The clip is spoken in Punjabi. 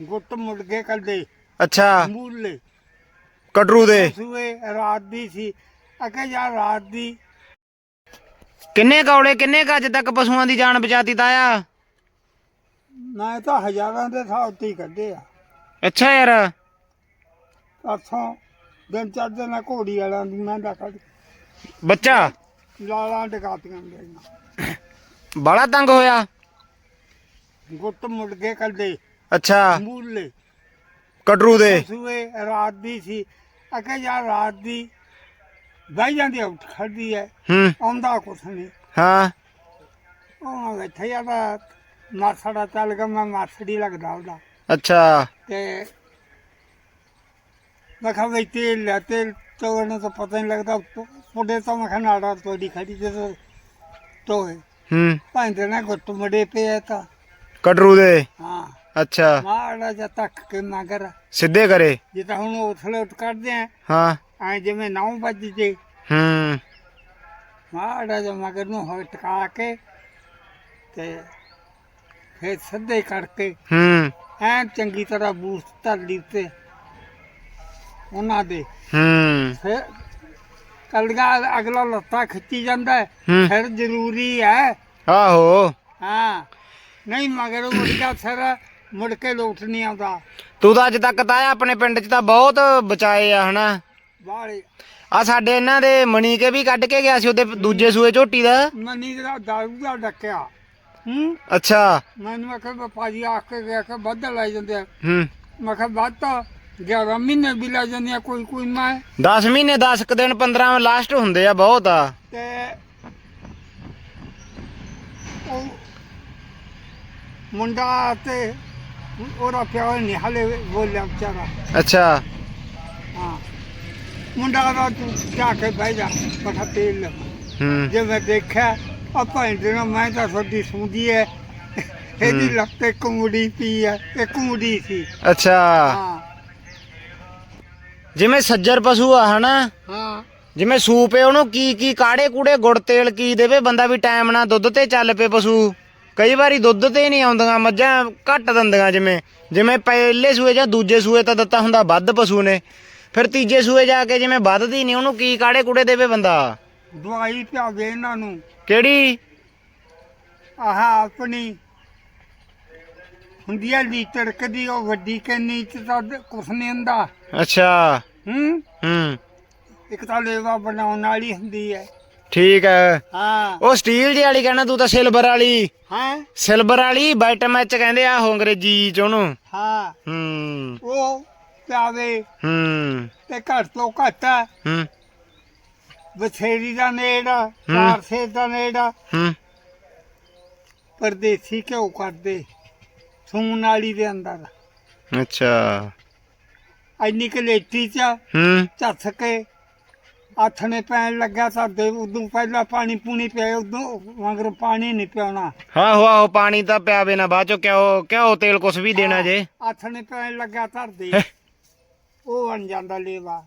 ਗੁੱਟ ਮੁੜ ਕੇ ਕੱਢੇ। ਅੱਛਾ। ਮੂਲੇ। ਕਟਰੂ ਦੇ। ਸੂਏ ਰਾਤ ਦੀ ਸੀ। ਅਕੇ ਯਾਰ ਰਾਤ ਦੀ। ਕਿੰਨੇ ਕੌੜੇ ਕਿੰਨੇ ਕੁ ਅੱਜ ਤੱਕ ਪਸ਼ੂਆਂ ਦੀ ਜਾਨ ਬਚਾਤੀ ਤਾਇਆ? ਮੈਂ ਤਾਂ ਹਜ਼ਾਰਾਂ ਦੇ ਹਿਸਾਬ ਤੇ ਹੀ ਕੱਢੇ ਆ। ਅੱਛਾ ਯਾਰ। ਪਾਸੋਂ ਦਿਨ ਚੜ੍ਹਦੇ ਨਾ ਘੋੜੀ ਵਾਲਾਂ ਦੀ ਮੈਂ ਦਾ ਕੱਢ ਬੱਚਾ? ਲਾਲਾਂ ਟਕਾਤੀਆਂ ਬੜਾ ਤੰਗ ਹੋਇਆ। ਗੁੱਟ ਮੁੜ ਕੇ ਕੱਢੇ। ਅੱਛਾ। ਮੂਲੇ। ਕਟਰੂ ਦੇ। ਸੂਏ ਰਾਤ ਦੀ ਸੀ। ਅਕੇ ਯਾਰ ਰਾਤ ਦੀ ਬਹਿ ਜਾਂਦੀ ਆ, ਉੱਠ ਖੜਦੀ ਹੂੰ। ਆਉਂਦਾ ਕੁਛ ਨਹੀਂ। ਹਾਂ। ਉਹ ਇੱਥੇ ਆ ਤਾਂ ਮਾਸੜਾ ਚੱਲ ਗਿਆ ਮੈਂ ਮਾਸੜੀ ਲੱਗਦਾ ਉਹਦਾ। ਅੱਛਾ। ਤੇ ਮੈਂ ਕਿਹਾ ਵੀ ਤੇਲ ਲੈ ਤੇਲ ਤੋਂ ਇਹਨੂੰ ਤਾਂ ਪਤਾ ਨਹੀਂ ਲੱਗਦਾ ਪੁੱਡੇ ਤੋਂ ਮੈਂ ਕਿਹਾ ਨਾੜਾ ਤੋੜੀ ਖੜੀ ਤੇ ਤੋਏ ਹੂੰ। ਭਾਂਦੇ ਨਾ ਗੁੱਟ ਮੜੇ ਪਏ ਆ ਤਾਂ। ਕਟਰੂ ਦੇ। ਹਾਂ। ਅੱਛਾ। ਮਾੜਾ ਜਿਹਾ ਤੱਕ ਕੇ ਮਗਰ। ਸਿੱਧੇ ਕਰੇ। ਜੇ ਤਾਂ ਹੁਣ ਉਥਲੇ ਉੱਠ ਕੱਢਦੇ ਆ। ਹਾਂ। ਐ ਜਿਵੇਂ 9 ਵਜੇ ਜੇ। ਹੂੰ। ਮਾੜਾ ਜਿਹਾ ਮਗਰ ਨੂੰ ਹੋਏ ਟਕਾ ਕੇ ਤੇ ਫਿਰ ਸਿੱਧੇ ਕਰਕੇ ਹੂੰ। ਐ ਚੰਗੀ ਤਰ੍ਹਾਂ ਬੂਸਟ ਧਰ ਲਈ ਤੇ ਉਹਨਾਂ ਦੇ। ਹੂੰ। ਫਿਰ ਕਲਗਾ ਅਗਲਾ ਲੱਤਾ ਖਿੱਚੀ ਜਾਂਦਾ ਹੈ, ਹੂੰ। ਫਿਰ ਜ਼ਰੂਰੀ ਹੈ। ਆਹੋ। ਹਾਂ। ਨਹੀਂ ਮਗਰ ਮੁੜ ਗਿਆ ਫਿਰ ਮੁੜ ਕੇ ਲੋਟ ਨਹੀਂ ਆਉਂਦਾ। ਤੂੰ ਤਾਂ ਅੱਜ ਤੱਕ ਤਾਇਆ ਆਪਣੇ ਪਿੰਡ 'ਚ ਤਾਂ ਬਹੁਤ ਬਚਾਏ ਆ ਹਨਾ? ਬਾਹਲੇ ਆ ਸਾਡੇ ਇਹਨਾਂ ਦੇ ਮਣੀ ਕੇ ਵੀ ਕੱਢ ਕੇ ਗਿਆ ਸੀ ਉਹਦੇ ਦੂਜੇ ਸੂਏ ਝੋਟੀ ਦਾ। ਮਨੀ ਦਾ ਦਾਰੂ ਦਾ ਡੱਕਿਆ। ਹੂੰ? ਅੱਛਾ। ਮੈਨੂੰ ਆਖਿਆ ਵੀ ਭਾਜੀ ਆ ਕੇ ਗਿਆ ਕਿ ਵੱਧ ਲੈ ਜਾਂਦੇ ਆ। ਹੂੰ। ਮੈਂ ਕਿਹਾ ਵੱਧ ਤਾਂ 11 ਮਹੀਨੇ ਵੀ ਲੈ ਜਾਂਦੇ ਆ ਕੋਈ ਕੋਈ ਮੈਂ। 10 ਮਹੀਨੇ 10 ਕੁ ਦਿਨ 15 ਲਾਸਟ ਹੁੰਦੇ ਆ ਬਹੁਤ ਆ। ਤੇ ਉਹ ਮੁੰਡਾ ਤੇ ਉਹਦਾ ਪਿਓ ਨਹੀਂ ਹਲੇ ਬੋਲਿਆ ਵਿਚਾਰਾ। ਅੱਛਾ। ਹਾਂ। ਮੁੰਡਾ ਦਾ ਤੂੰ ਜਾ ਕੇ ਬਹਿ ਜਾ ਪਠਾ ਤੇਲ ਲੈ। ਹੂੰ। ਜੇ ਮੈਂ ਦੇਖਿਆ ਆ ਭਾਈ ਨਾ ਮੈਂ ਤਾਂ ਤੁਹਾਡੀ ਸੁਣਦੀ ਐ। ਇਹਦੀ ਹੂੰ। ਲੱਤੇ ਕੁੰਗੜੀ ਪੀ ਐ ਇਹ ਕੁੰਗੜੀ ਸੀ। ਅੱਛਾ। ਹਾਂ। ਜਿਵੇਂ ਸੱਜਰ ਪਸ਼ੂ ਆ ਹਨਾ? ਹਾਂ। ਜਿਵੇਂ ਸੂਪ ਏ ਉਹਨੂੰ ਕੀ ਕੀ ਕਾੜੇ ਕੂੜੇ ਗੁੜ ਤੇਲ ਕੀ ਦੇਵੇ ਬੰਦਾ ਵੀ ਟਾਈਮ ਨਾਲ ਦੁੱਧ ਤੇ ਚੱਲ ਪਏ ਪਸ਼ੂ। ਕਈ ਵਾਰੀ ਦੁੱਧ ਤੇ ਨਹੀਂ ਆਉਂਦੀਆਂ ਮੱਝਾਂ ਘੱਟ ਦਿੰਦੀਆਂ ਜਿਵੇਂ ਜਿਵੇਂ ਪਹਿਲੇ ਸੂਏ ਜਾਂ ਦੂਜੇ ਸੂਏ ਤਾਂ ਦਿੱਤਾ ਹੁੰਦਾ ਵੱਧ ਪਸ਼ੂ ਨੇ। ਫਿਰ ਤੀਜੇ ਸੂਏ ਜਾ ਕੇ ਜਿਵੇਂ ਵੱਧਦੀ ਨਹੀਂ ਉਹਨੂੰ ਕੀ ਕਾੜੇ ਕੂੜੇ ਦੇਵੇ ਬੰਦਾ? ਦਵਾਈ ਪਿਆਵੇ ਇਹਨਾਂ ਨੂੰ। ਕਿਹੜੀ? ਆਹ ਆਪਣੀ ਹੁੰਦੀ ਆ ਲੀਟਰ ਕਦੀ ਉਹ ਵੱਡੀ ਕੰਨੀ ਚ ਤਾਂ ਕੁਛ ਨਹੀਂ ਹੁੰਦਾ। ਅੱਛਾ। ਹੂੰ? ਹੂੰ। ਇੱਕ ਤਾਂ ਲੇਵਾ ਬਣਾਉਣ ਵਾਲੀ ਹੁੰਦੀ ਹੈ। ਠੀਕ ਹੈ। ਹਾਂ। ਉਹ ਸਟੀਲ ਦੀ ਵਾਲੀ ਕਹਿਣਾ ਤੂੰ ਤਾਂ ਸਿਲਵਰ ਵਾਲੀ। ਹਾਂ? ਸਿਲਵਰ ਵਾਲੀ ਬਾਈਟਮ ਚ ਕਹਿੰਦੇ ਆ ਉਹ ਅੰਗਰੇਜ਼ੀ ਚ ਉਹਨੂੰ। ਹਾਂ। ਹੂੰ। ਉਹ ਪਿਆਵੇ ਹੂੰ। ਤੇ ਘੱਟ ਤੋਂ ਘੱਟ ਹੂੰ। ਬਥੇਰੀ ਦਾ ਨੇੜਾ ਚਾਰ ਸੇ ਦਾ ਨੇੜਾ। ਹੂੰ। ਪਰਦੇਸੀ ਘਿਓ ਕਰਦੇ। ਸੂਣ ਵਾਲੀ ਦੇ ਅੰਦਰ। ਅੱਛਾ। ਇੰਨੀ ਕਲੇਟੀ ਚ ਹੂੰ। ਝੱਥ ਕੇ ਨੇ ਪੈਣ ਲੱਗਾ ਤਾਂ ਦੇ ਉਦੋਂ ਪਹਿਲਾਂ ਪਾਣੀ ਪੂਣੀ ਪਿਆ ਉਦੋਂ ਮਗਰ ਪਾਣੀ ਨਹੀਂ ਪਿਆਉਣਾ। ਆਹੋ ਆਹੋ ਪਾਣੀ ਤਾਂ ਪਿਆਵੇ ਨਾ ਬਾਅਦ ਚੋਂ ਕਿਉਂ ਕਿਉਂ ਤੇਲ ਕੁਛ ਵੀ ਦੇਣਾ ਜੇ? ਨੇ ਪੈਣ ਲੱਗਾ ਧਰਦੇ। ਉਹ ਬਣ ਜਾਂਦਾ ਲੇਵਾ।